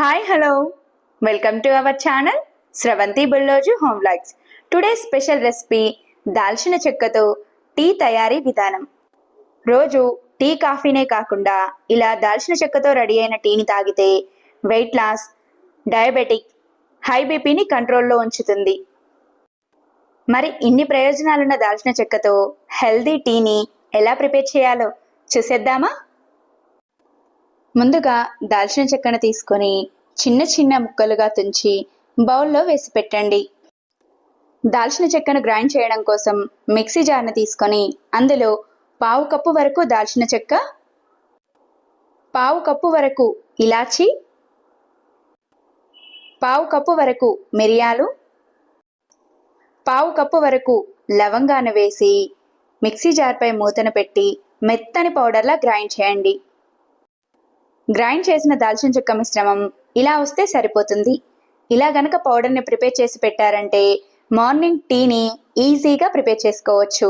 Hi hello welcome to our channel Sravanthi Bullozu home vlogs today special recipe దాల్చిన చెక్కతో tea తయారీ విధానం రోజు టీ కాఫీనే కాకుండా ఇలా దాల్చిన చెక్కతో రెడీ అయిన టీని తాగితే వెయిట్ లాస్ డయాబెటిక్ హై బీపీని కంట్రోల్లో ఉంచుతుంది. మరి ఇన్ని ప్రయోజనాలున్న దాల్చిన చెక్కతో హెల్దీ టీని ఎలా ప్రిపేర్ చేయాలో చూసేద్దామా? ముందుగా దాల్చిన చెక్కను తీసుకొని చిన్న చిన్న ముక్కలుగా తుంచి బౌల్లో వేసి పెట్టండి. దాల్చిన చెక్కను గ్రైండ్ చేయడం కోసం మిక్సీ జార్ని తీసుకొని అందులో పావు కప్పు వరకు దాల్చిన చెక్క పావు కప్పు వరకు ఇలాచి పావు కప్పు వరకు మిరియాలు పావు కప్పు వరకు లవంగాను వేసి మిక్సీ జార్పై మూతను పెట్టి మెత్తని పౌడర్లా గ్రైండ్ చేయండి. గ్రైండ్ చేసిన దాల్చిన చెక్క మిశ్రమం ఇలా వస్తే సరిపోతుంది. ఇలా గనక పౌడర్ని ప్రిపేర్ చేసి పెట్టారంటే మార్నింగ్ టీని ఈజీగా ప్రిపేర్ చేసుకోవచ్చు.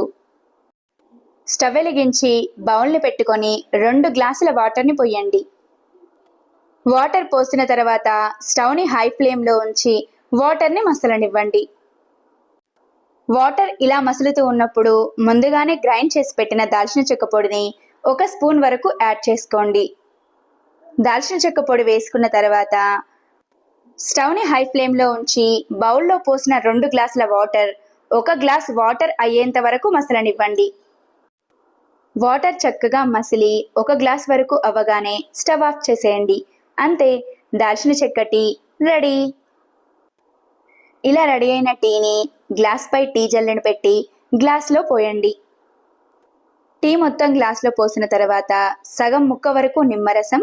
స్టవ్ వెలిగించి బౌల్ని పెట్టుకొని రెండు గ్లాసుల వాటర్ని పొయ్యండి వాటర్ పోసిన తర్వాత స్టవ్ని హై ఫ్లేమ్లో ఉంచి వాటర్ని మసలనివ్వండి. వాటర్ ఇలా మసులుతూ ఉన్నప్పుడు ముందుగానే గ్రైండ్ చేసి పెట్టిన దాల్చిన చెక్క పొడిని ఒక స్పూన్ వరకు యాడ్ చేసుకోండి. దాల్చిన చెక్క పొడి వేసుకున్న తర్వాత స్టవ్ని హై ఫ్లేమ్లో ఉంచి బౌల్లో పోసిన రెండు గ్లాసుల వాటర్ ఒక గ్లాస్ వాటర్ అయ్యేంత వరకు మసలనివ్వండి. వాటర్ చక్కగా మసిలి ఒక గ్లాస్ వరకు అవ్వగానే స్టవ్ ఆఫ్ చేసేయండి. అంతే దాల్చిన చెక్క టీ రెడీ. ఇలా రెడీ అయిన టీని గ్లాస్పై టీ జల్లెను పెట్టి గ్లాస్లో పోయండి. టీ మొత్తం గ్లాస్లో పోసిన తర్వాత సగం ముక్క వరకు నిమ్మరసం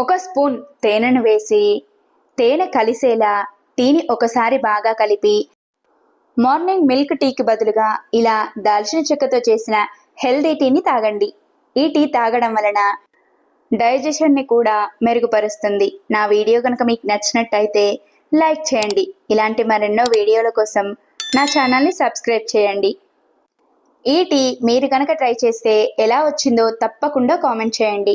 ఒక స్పూన్ తేనెను వేసి తేనె కలిసేలా టీని ఒకసారి బాగా కలిపి మార్నింగ్ మిల్క్ టీకి బదులుగా ఇలా దాల్చిన చెక్కతో చేసిన హెల్దీ టీని తాగండి. ఈ టీ తాగడం వలన డైజెషన్ని కూడా మెరుగుపరుస్తుంది. నా వీడియో కనుక మీకు నచ్చినట్టయితే లైక్ చేయండి. ఇలాంటి మరెన్నో వీడియోల కోసం నా ఛానల్ని సబ్స్క్రైబ్ చేయండి. ఈ టీ మీరు కనుక ట్రై చేస్తే ఎలా వచ్చిందో తప్పకుండా కామెంట్ చేయండి.